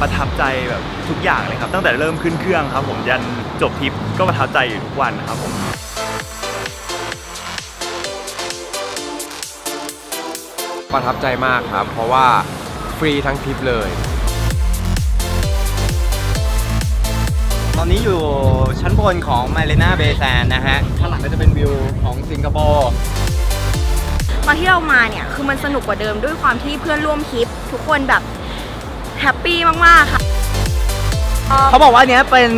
ประทับใจแบบทุกอย่างเลยครับ ตั้งแต่เริ่มขึ้นเครื่องครับ ผมยันจบทริปก็ประทับใจอยู่ทุกวันครับผมประทับใจมากครับ เพราะว่าฟรีทั้งทริปเลย ตอนนี้อยู่ชั้นบนของมา r ี n าเบ s แ n นะฮะ ข้างหลังก็จะเป็นวิวของสิงคโปร์ตอนที่เรามาเนี่ย คือมันสนุกกว่าเดิมด้วยความที่เพื่อนร่วมทริป ทุกคนแบบ แฮปปี้มาก ๆ ค่ะ เขาบอกว่าเนี้ยเป็น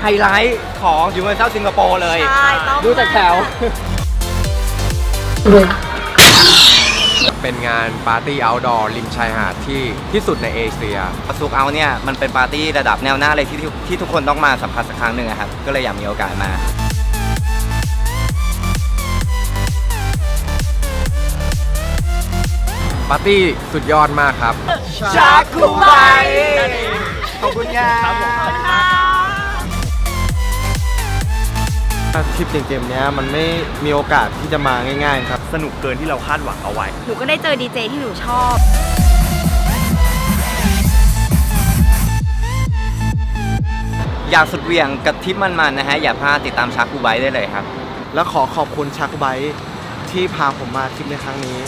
ไฮไลท์ของยูเวนเซลสิงคโปร์เลย ใช่ต้อง ดูจากแถว เป็นงานปาร์ตี้เอาท์ดอร์ริมชายหาดที่ที่สุดในเอเชียสุกเอาเนี่ย มันเป็นปาร์ตี้ระดับแนวหน้าเลยที่ที่ที่ทุกคนต้องมาสัมผัสสักครั้งหนึ่งอะครับ ก็เลยอยากมีโอกาสมา ปาร์ตี้สุดยอดมากครับ ชาคูไบขอบคุณครับทริปเกมๆเนี้ยมันไม่มีโอกาสที่จะมาง่ายๆครับ สนุกเกินที่เราคาดหวังเอาไว้ หนูก็ได้เจอดีเจที่หนูชอบอยากสุดเหวี่ยงกับทริปมันๆนะฮะ อย่าพลาดติดตามชาคูไบได้เลยครับ และขอขอบคุณชักไบท์ที่พาผมมาทริปในครั้งนี้